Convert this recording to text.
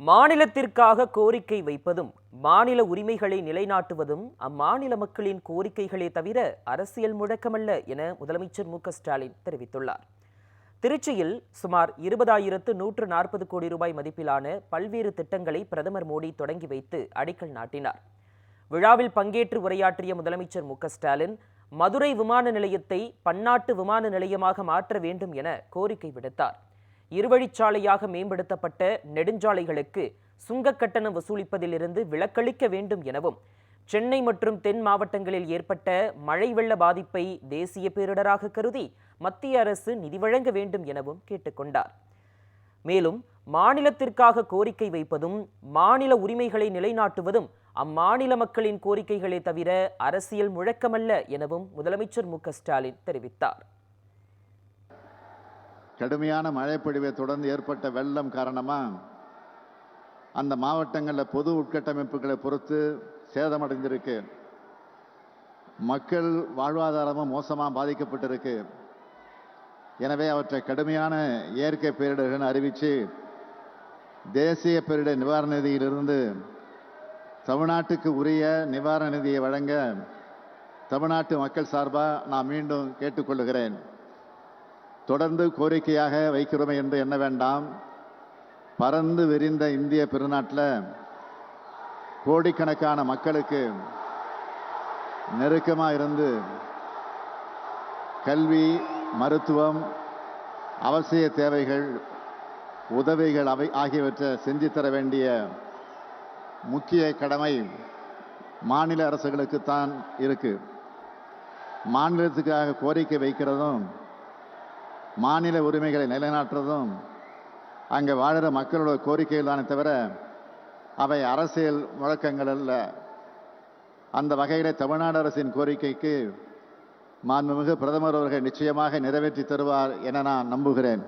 மாநிலத்திற்காக கோரிக்கை வைப்பதும் மாநில உரிமைகளை நிலைநாட்டுவதும் அம்மாநில மக்களின் கோரிக்கைகளே தவிர அரசியல் முழக்கமல்ல என முதலமைச்சர் மு ஸ்டாலின் தெரிவித்துள்ளார். திருச்சியில் சுமார் இருபதாயிரத்து நூற்று நாற்பது கோடி ரூபாய் மதிப்பிலான பல்வேறு திட்டங்களை பிரதமர் மோடி தொடங்கி வைத்து அடிக்கல் நாட்டினார். விழாவில் பங்கேற்று உரையாற்றிய முதலமைச்சர் மு ஸ்டாலின் மதுரை விமான நிலையத்தை பன்னாட்டு விமான நிலையமாக மாற்ற வேண்டும் என கோரிக்கை விடுத்தார். இருவழிச்சாலையாக மேம்படுத்தப்பட்ட நெடுஞ்சாலைகளுக்கு சுங்கக் கட்டணம் வசூலிப்பதிலிருந்து விலக்களிக்க வேண்டும் எனவும் சென்னை மற்றும் தென் மாவட்டங்களில் ஏற்பட்ட மழை வெள்ள பாதிப்பை தேசிய பேரிடராக கருதி மத்திய அரசு நிதி வழங்க வேண்டும் எனவும் கேட்டுக்கொண்டார். மேலும் மாநிலத்திற்காக கோரிக்கை வைப்பதும் மாநில உரிமைகளை நிலைநாட்டுவதும் அம்மாநில மக்களின் கோரிக்கைகளை தவிர அரசியல் முழக்கமல்ல எனவும் முதலமைச்சர் மு ஸ்டாலின் தெரிவித்தார். கடுமையான மழைப்பொழிவை தொடர்ந்து ஏற்பட்ட வெள்ளம் காரணமாக அந்த மாவட்டங்களில் பொது உட்கட்டமைப்புகளை பொறுத்து சேதமடைந்திருக்கு. மக்கள் வாழ்வாதாரமும் மோசமாக பாதிக்கப்பட்டிருக்கு. எனவே அவற்றை கடுமையான இயற்கை பேரிடர்கள் அறிவித்து தேசிய பேரிடர் நிவாரண நிதியிலிருந்து தமிழ்நாட்டுக்கு உரிய நிவாரண நிதியை வழங்க தமிழ்நாட்டு மக்கள் சார்பாக நான் மீண்டும் கேட்டுக்கொள்கிறேன் தொடர்ந்து கோரிக்கையாக வைக்கிறோமே என்று எண்ண வேண்டாம். பறந்து விரிந்த இந்திய பெருநாட்டில் கோடிக்கணக்கான மக்களுக்கு நெருக்கமாக இருந்து கல்வி மருத்துவம் அவசிய தேவைகள் உதவிகள் அவை ஆகியவற்றை செஞ்சு தர வேண்டிய முக்கிய கடமை மாநில அரசுகளுக்குத்தான் இருக்குது மாநிலத்துக்காக கோரிக்கை வைக்கிறதும் மாநில உரிமைகளை நிலைநாட்டுறதும் அங்கே வாழ்கிற மக்களோட கோரிக்கைகள் தானே தவிர அவை அரசியல் முழக்கங்கள் அல்ல. அந்த வகையில் தமிழ்நாடு அரசின் கோரிக்கைக்கு மாண்புமிகு பிரதமர் அவர்கள் நிச்சயமாக நிறைவேற்றி தருவார் என நான் நம்புகிறேன்.